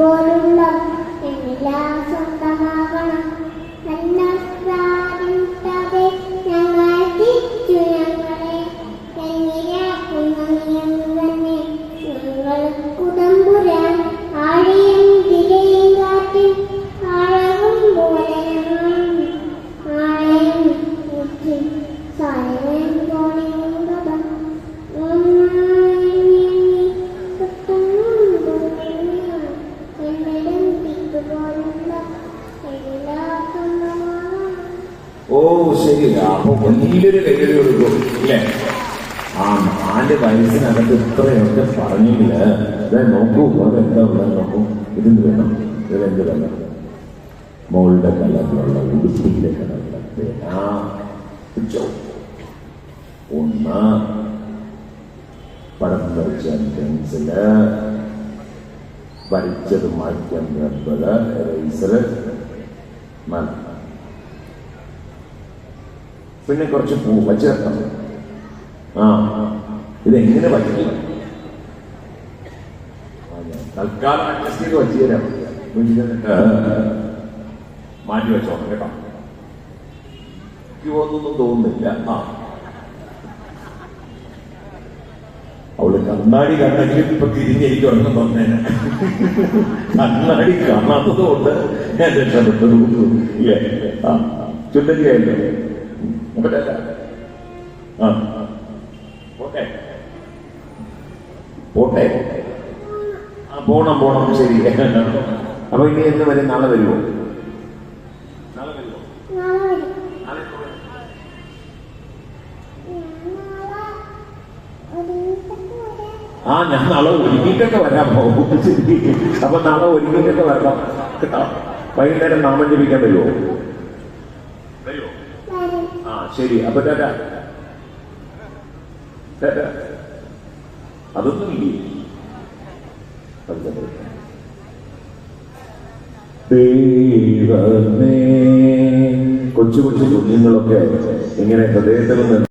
Agora ഓ ശരി. അപ്പൊ വലിയൊരു കൈയടി കൊടുക്കും ഇല്ലേ? ആ നാല് വയസ്സിനകത്ത് ഇത്രയൊക്കെ പറഞ്ഞെങ്കിൽ അതെ നോക്കൂ അതെന്താ ഉള്ളത് നോക്കൂ. ഇതെന്ത് വേണം? ഇതെന്ത് വേണം? മോളുടെ കളറിലുള്ള ഉടുപ്പിന്റെ പിടിച്ചോ. ഒന്ന്. പടം വരച്ച പെൻസിൽ. വരച്ചത് മാറ്റാൻ റബ്ബറ് എറൈസറ് മതി പിന്നെ കുറച്ച് പൂ വച്ചേർക്കാം ആ ഇതെങ്ങനെ വയ്ക്കില്ല അഡ്ജസ്റ്റ് ചെയ്ത് വച്ചു തരാം. മാറ്റി വെച്ചോണം കേട്ടോ. എനിക്ക് ഒന്നും തോന്നുന്നില്ല. ആ. അവൾ കണ്ണാടി കണ്ടെങ്കിൽ ഇപ്പൊ തിരിഞ്ഞിരിക്കുമെന്ന് തന്നേനെ കണ്ണാടി കാണാത്തത് കൊണ്ട് ഞാൻ രക്ഷപ്പെട്ടത് ഇല്ലേ ആ ചുണ്ടരിയായില്ലേ പറ്റല്ല ആ. പോട്ടെ. പോട്ടെ. ആ പോണം പോണം. ശരി. അപ്പൊ ഇനി എന്ന് വരും? നാളെ വരുമോ? ആ ഞാൻ നാളെ ഒരുങ്ങിയിട്ടൊക്കെ വരാൻ പോകും അപ്പൊ നാളെ ഒരുങ്ങിയിട്ടൊക്കെ വരണം. കേട്ടോ? വൈകുന്നേരം നാമം ജപിക്കാൻ വരുമോ വരുമോ ആ ശരി. അപ്പൊ ടാറ്റ. ടാറ്റ. അതൊന്നും ഇല്ലേ. ദൈവമേ. കൊച്ചു കൊച്ചു കുഞ്ഞുങ്ങളൊക്കെ ഇങ്ങനെ ഹൃദയത്തിൽ നിന്ന്